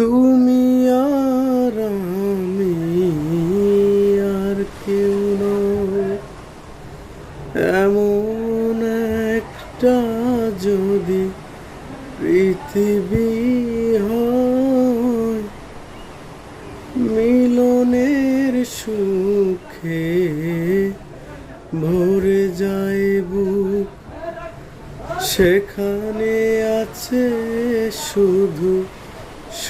তুমি আর আমি আর কেউ এমন একটা যদি পৃথিবী হয়, মিলনের সুখে ভরে যায় বুক। সেখানে আছে শুধু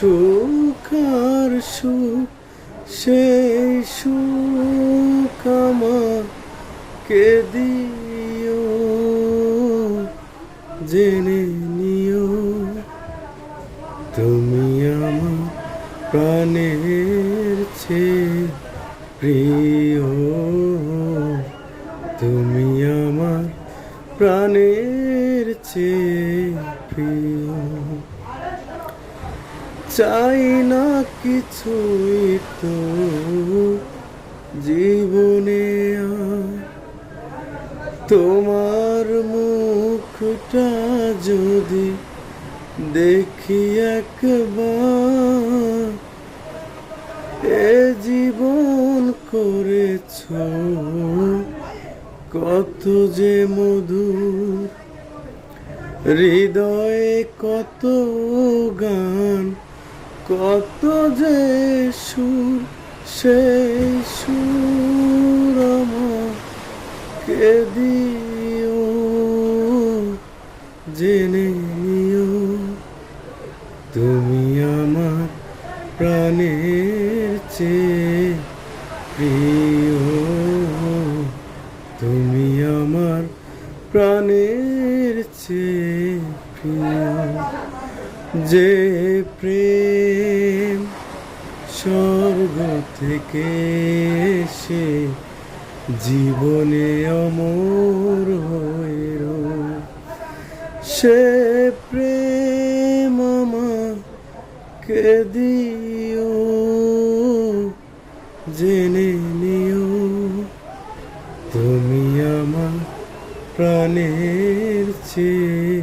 সুখ আর সুখ সেই সুখ আমাকে দিও। জেনে নিও, তুমি আমার প্রাণের চেয়ে প্রিয়। তুমি আমার প্রাণের চেয়ে প্রিয়। চাই না কিছুই তো জীবনে তোমার মুখটা যদি দেখি একবার, এ জীবন করেছ কত যে মধুর, হৃদয়ে কত গান। কত যে সুর সেই সুর আমাকে দিও? জেনে নিও, তুমি আমার প্রাণের চেয়ে প্রিয়। তুমি আমার প্রাণের চেয়ে প্রিয়। যে প্রেম স্বর্গ থেকে সে জীবনে অমর হয়ে রয়। সে প্রেম আমাকে দিও, জেনে নিও, তুমি আমার প্রাণের চেয়ে